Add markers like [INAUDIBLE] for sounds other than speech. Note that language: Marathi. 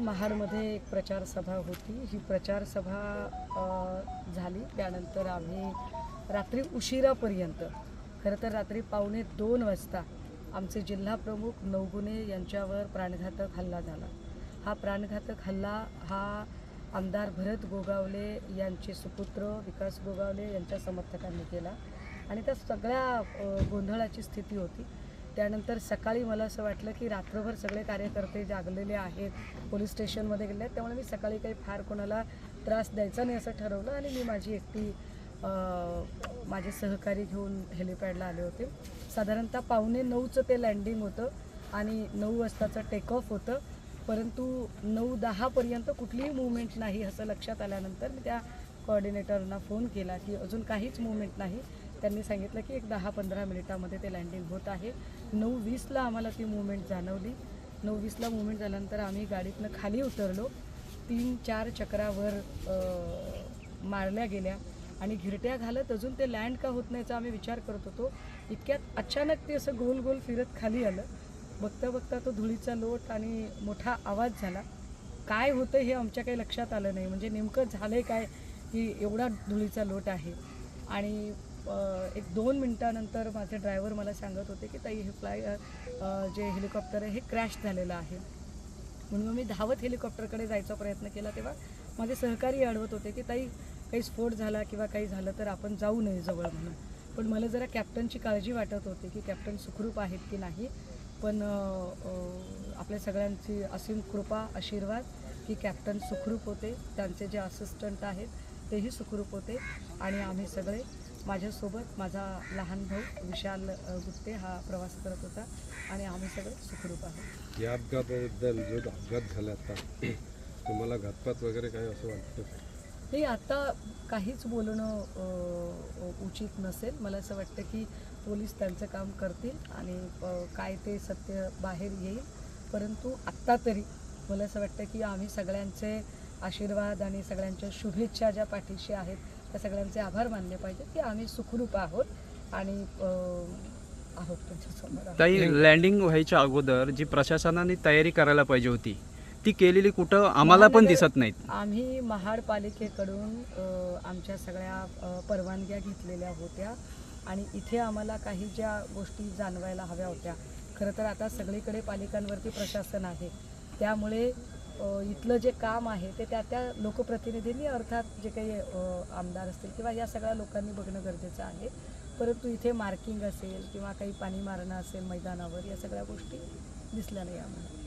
महाडमध्ये एक प्रचार सभा होती. ही प्रचार सभा झाली. त्यानंतर आम्ही रात्री उशिरापर्यंत खरं तर रात्री पावणे दोन वाजता आमचे जिल्हाप्रमुख नवगुणे यांच्यावर प्राणघातक हल्ला झाला. हा प्राणघातक हल्ला हा आमदार भरत गोगावले यांचे सुपुत्र विकास गोगावले यांच्या समर्थकांनी केला. आणि त्या सगळ्या गोंधळाची स्थिती होती. त्यानंतर सकाळी मला असं वाटलं की रात्रभर सगळे कार्यकर्ते जागलेले आहेत पोलीस स्टेशनमध्ये गेले आहेत त्यामुळे मी सकाळी काही फार कोणाला त्रास द्यायचा नाही असं ठरवलं आणि मी माझी एकटी माझे सहकारी घेऊन हेलिपॅडला आले होते. साधारणतः पावणे नऊचं ते लँडिंग होतं आणि नऊ वाजताचं टेक ऑफ होतं. परंतु नऊ दहापर्यंत कुठलीही मुवमेंट नाही असं लक्षात आल्यानंतर मी त्या कोऑर्डिनेटरना फोन केला की अजून काहीच मुवमेंट नाही. त्यांनी सांगितलं की एक दहा पंधरा मिनिटामध्ये ते लँडिंग होत आहे. नऊ वीसला आम्हाला ती मुवमेंट जाणवली. नऊ वीसला मुवमेंट झाल्यानंतर आम्ही गाडीतनं खाली उतरलो. तीन चार चक्रावर मारल्या गेल्या आणि घिरट्या घालत अजून ते लँड का होत नाहीचा आम्ही विचार करत होतो. इतक्यात अचानक ते असं गोल गोल फिरत खाली आलं. बघता बघता तो धुळीचा लोट आणि मोठा आवाज झाला. काय होतं हे आमच्या काही लक्षात आलं नाही. म्हणजे नेमकं झालं आहे काय की एवढा धुळीचा लोट आहे. आणि एक दोन मिनटानंतर माझे ड्रायव्हर मला सांगत होते की ताई हे फ्लाय जे हेलिकॉप्टर आहे हे क्रॅश झालेलं आहे. म्हणून मग मी धावत हेलिकॉप्टरकडे जायचा प्रयत्न केला तेव्हा माझे सहकारी अडवत होते की ताई काही स्फोट झाला किंवा काही झालं तर आपण जाऊ नये जवळ म्हणून. पण मला जरा कॅप्टनची काळजी वाटत होती की कॅप्टन सुखरूप आहेत की नाही? पण आपल्या सगळ्यांची असीम कृपा आशीर्वाद की कॅप्टन सुखरूप होते त्यांचे जे असिस्टंट आहेत तेही सुखरूप होते आणि आम्ही सगळे माझ्यासोबत माझा लहान भाऊ विशाल गुप्ते हा प्रवास करत होता आणि आम्ही सगळे सुखरूप आहोत. या अपघाताबद्दल जो अपघात झाला आता [CLEARS THROAT] तुम्हाला घातपात वगैरे काही असं वाटतं नाही आता काहीच बोलणं उचित नसेल. मला असं वाटतं की पोलीस त्यांचं काम करतील आणि काय ते सत्य बाहेर येईल. परंतु आत्ता तरी मला असं वाटतं की आम्ही सगळ्यांचे आशीर्वाद आणि सगळ्यांच्या शुभेच्छा ज्या पाठीशी आहेत त्या सगळ्यांचे आभार मानले पाहिजेत की आम्ही सुखरूप आहोत आणि आहोत तुमच्यासमोर. ताई लँडिंग व्हायच्या अगोदर जी प्रशासनाने तयारी करायला पाहिजे होती ती केलेली कुठं आम्हाला पण दिसत नाहीत. आम्ही महापालिकेकडून अ, आमच्या सगळ्या परवानग्या घेतलेल्या होत्या आणि इथे आम्हाला काही ज्या गोष्टी जाणवायला हव्या होत्या. खरं तर आता सगळीकडे पालिकांवरती प्रशासन आहे. त्यामुळे इथलं जे काम आहे ते त्या त्या लोकप्रतिनिधींनी अर्थात जे काही आमदार असतील किंवा या सगळ्या लोकांनी बघणं गरजेचं आहे. परंतु इथे मार्किंग असेल किंवा काही पाणी मारणं असेल मैदानावर या सगळ्या गोष्टी दिसल्या नाही आम्हाला.